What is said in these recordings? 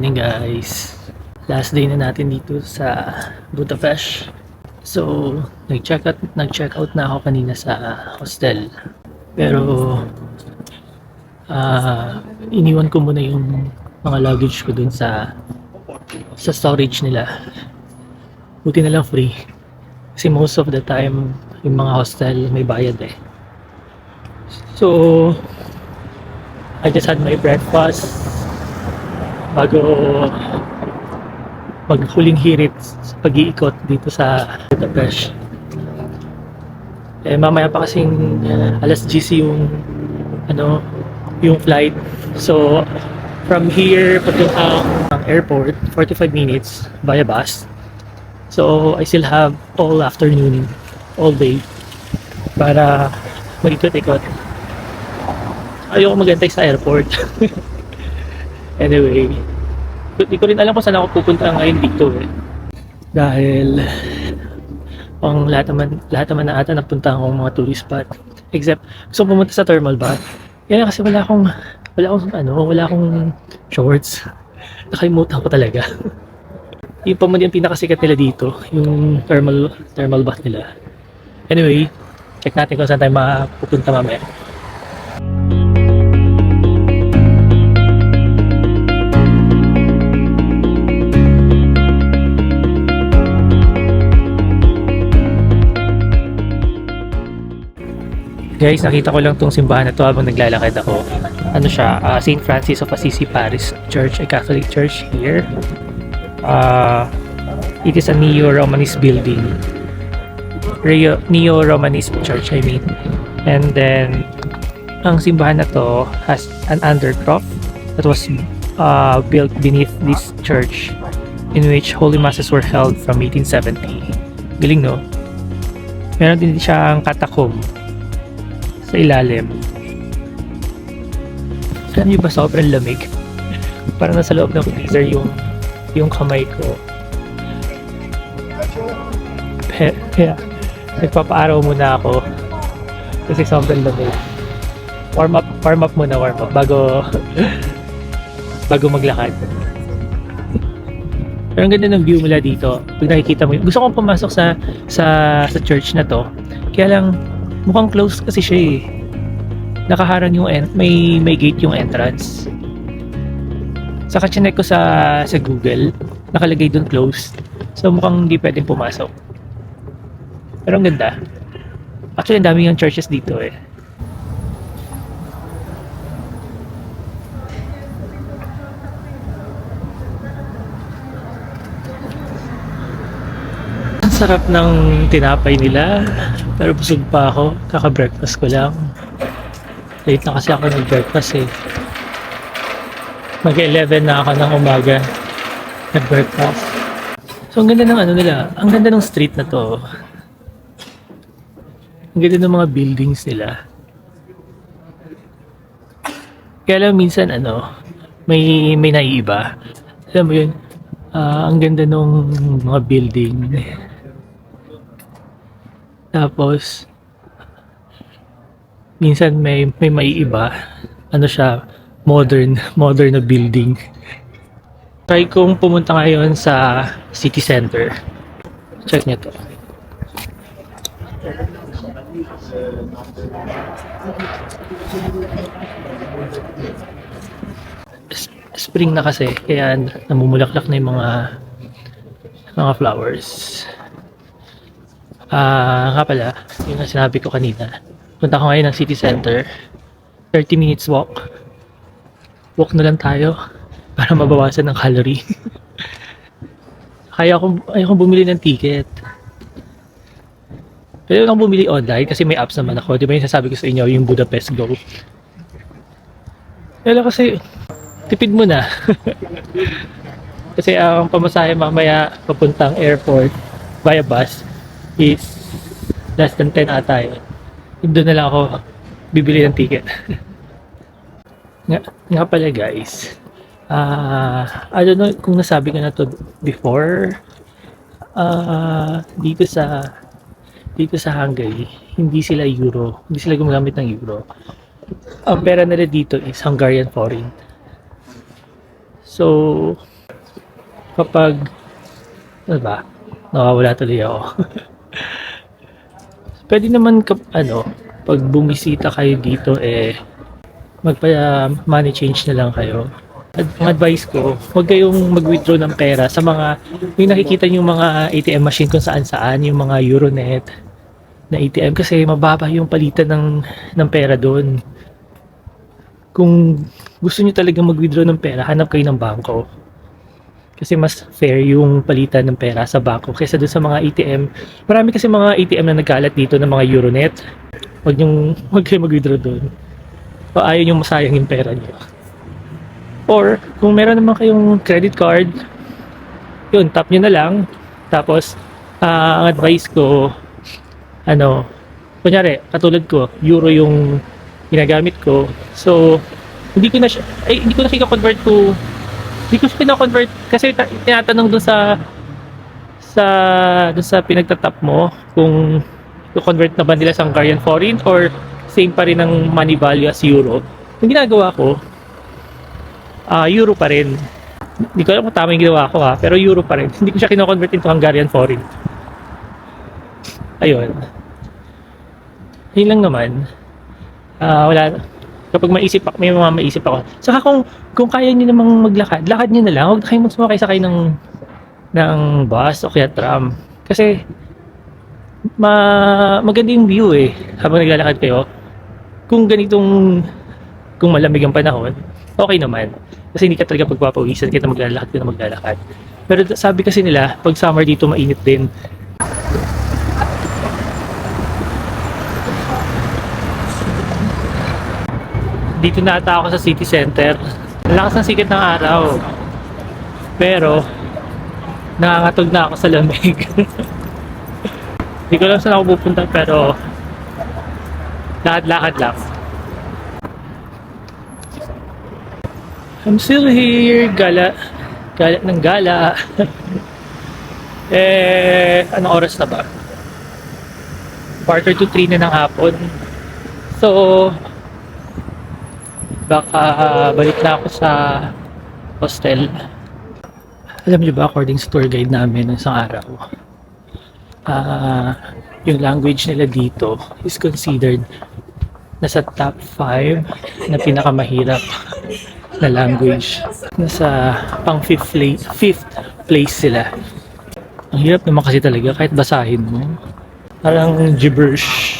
guys. Last day na natin dito sa Budapest. So, nag-check out, nag-check out na ako kanina sa hostel. Pero, ah, iniwan ko muna yung mga luggage ko dun sa sa storage nila. Buti na lang free. Kasi most of the time, yung mga hostel may bayad eh. So, I just had my breakfast bago maghuling hirit sa pag-iikot dito sa Budapest. Eh, mamaya pa kasing uh, alas 10 yung ano, yung flight. So, from here papuntang airport, 45 minutes via bus. So, I still have all afternoon, all day para mag-ikot-ikot. Ayoko magantay sa airport. anyway, di ko rin alam kung saan ako pupunta ngayon dito eh. Dahil ang lahat naman, lahat naman na ata napunta akong mga tourist spot. Except, gusto pumunta sa thermal bath. Yan kasi wala akong, wala akong, ano, wala akong shorts. Nakalimutan ko talaga. yung pa man yung pinakasikat nila dito, yung thermal, thermal bath nila. Anyway, check natin kung saan tayo mapupunta mamaya. Guys, nakita ko lang tong simbahan na to habang naglalakad ako. Ano siya, uh, St. Francis of Assisi Paris Church, a Catholic church here. Uh, it is a neo-Romanist building. Neo-Romanist church, I mean. And then, ang simbahan na to has an undercroft that was uh, built beneath this church in which holy masses were held from 1870. Galing, no? Meron din siyang catacomb sa ilalim. Alam niyo ba sobrang lamig? Parang nasa loob ng freezer yung yung kamay ko. Pe- Kaya nagpapaaraw muna ako kasi sobrang lamig. Warm up, warm up muna, warm up bago bago maglakad. Pero ang ganda ng view mula dito. Pag nakikita mo, gusto kong pumasok sa sa sa church na to. Kaya lang mukhang close kasi siya eh. Nakaharang yung en- may may gate yung entrance. Saka chinek ko sa sa Google, nakalagay doon closed. So mukhang hindi pwedeng pumasok. Pero ang ganda. Actually, ang dami yung churches dito eh. Ang sarap ng tinapay nila. Pero busog pa ako. Kaka-breakfast ko lang. Late na kasi ako nag-breakfast eh. Mag-11 na ako ng umaga. Nag-breakfast. So, ang ganda ng ano nila. Ang ganda ng street na to. Ang ganda ng mga buildings nila. Kaya lang minsan ano, may may naiiba. Alam mo yun, ah, ang ganda ng mga building. Tapos, minsan may may maiiba. Ano siya, modern, modern na building. Try kong pumunta ngayon sa city center. Check nyo to. Spring na kasi, kaya namumulaklak na yung mga mga flowers. Ah, nga pala, yung nga sinabi ko kanina. Punta ko ngayon ng city center. 30 minutes walk. Walk na lang tayo para mabawasan ng calorie. Kaya akong, ayaw kong bumili ng ticket. Pwede akong bumili online kasi may apps naman ako. Di ba yung sasabi ko sa inyo, yung Budapest Go. Kaya lang kasi, tipid mo na. kasi ang pamasahe mamaya papuntang airport via bus is less than 10 ata yun. Doon na lang ako bibili ng ticket. nga, nga pala guys, ah I don't know kung nasabi ko na to before, ah dito sa dito sa Hungary, hindi sila euro, hindi sila gumagamit ng euro. Ang pera nila dito is Hungarian forint. So, kapag ano ba? Nawawala tuloy ako. Pwede naman kap, ano, pag bumisita kayo dito eh magpa money change na lang kayo. Ang advice ko, huwag kayong mag-withdraw ng pera sa mga, yung nakikita yung mga ATM machine kung saan saan, yung mga Euronet na ATM kasi mababa yung palitan ng, ng pera doon. Kung gusto niyo talaga mag-withdraw ng pera, hanap kayo ng bangko. Kasi mas fair yung palitan ng pera sa bangko kaysa doon sa mga ATM. Marami kasi mga ATM na nagkalat dito ng mga Euronet. Huwag yung huwag kayo mag-withdraw doon. O ayaw yung masayang yung pera niyo. Or kung meron naman kayong credit card, yun, tap nyo na lang. Tapos, ah, ang advice ko, ano, kunyari, katulad ko, euro yung ginagamit ko. So, hindi ko na siya, ay, hindi ko na siya convert to, hindi ko siya kina-convert kasi ta- tinatanong dun sa sa dun sa pinagtatap mo kung i-convert na ba nila sa Hungarian foreign or same pa rin ang money value as euro. Yung ginagawa ko, ah euro pa rin. Hindi ko alam kung tama yung ginawa ko ha, pero euro pa rin. Hindi ko siya kino-convert into Hungarian foreign. Ayun. Yun lang naman. Ah, wala. Kapag maisip ako, may mga maisip ako. Saka kung kung kaya niyo namang maglakad, lakad niyo na lang. Huwag na kayong sumakay sakay ng ng bus o kaya tram. Kasi ma maganda yung view eh habang naglalakad kayo. Kung ganitong kung malamig ang panahon, okay naman. Kasi hindi ka talaga pagpapawisan kita maglalakad ka na maglalakad. Pero sabi kasi nila, pag summer dito mainit din. Dito na ata ako sa city center. Lakas ng sikit ng araw. Pero, nakakatog na ako sa lamig. Hindi ko alam saan ako pupunta pero lakad-lakad lang. I'm still here. Gala. Gala ng gala. eh, anong oras na ba? Quarter to 3 na ng hapon. So, baka balik na ako sa hostel. Alam niyo ba, according sa tour guide namin ng isang araw, ah yung language nila dito is considered nasa top 5 na pinakamahirap na language. Nasa pang fifth place, fifth place sila. Ang hirap naman kasi talaga kahit basahin mo. Parang gibberish.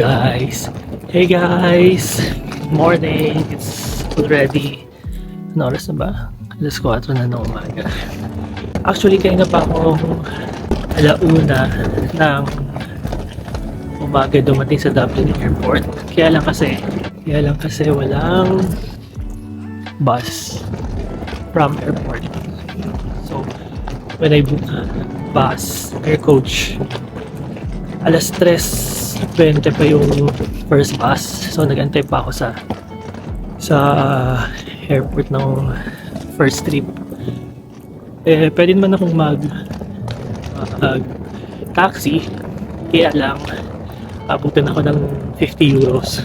Guys! Hey guys! Morning! It's already... Ano oras na ba? Alas 4 na ng umaga. Actually, kaya na pa akong alauna ng umaga dumating sa Dublin Airport. Kaya lang kasi, kaya lang kasi walang bus from airport. So, when I book bus, air coach, alas 3.20 pa yung first bus. So, nagantay pa ako sa sa airport ng first trip. Eh, pwede naman akong mag mag taxi. Kaya lang, abutin ako ng 50 euros.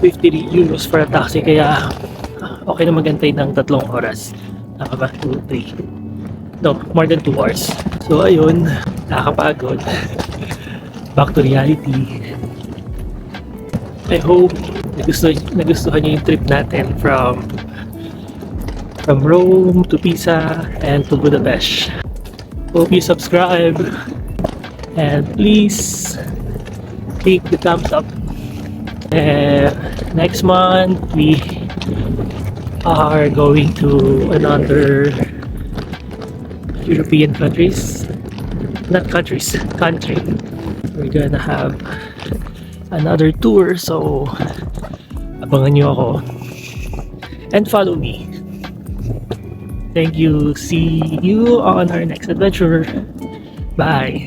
50 euros for a taxi. Kaya, okay na magantay ng tatlong oras. Nakaka 2, 3. No, more than 2 hours. So, ayun, nakakapagod. Back to reality. I hope nagustuhan, nagustuhan niyo yung trip natin from from Rome to Pisa and to Budapest. Hope you subscribe and please click the thumbs up. Uh, next month we are going to another European countries, not countries, country. We're gonna have another tour, so abangan nyo ako and follow me. Thank you. See you on our next adventure. Bye.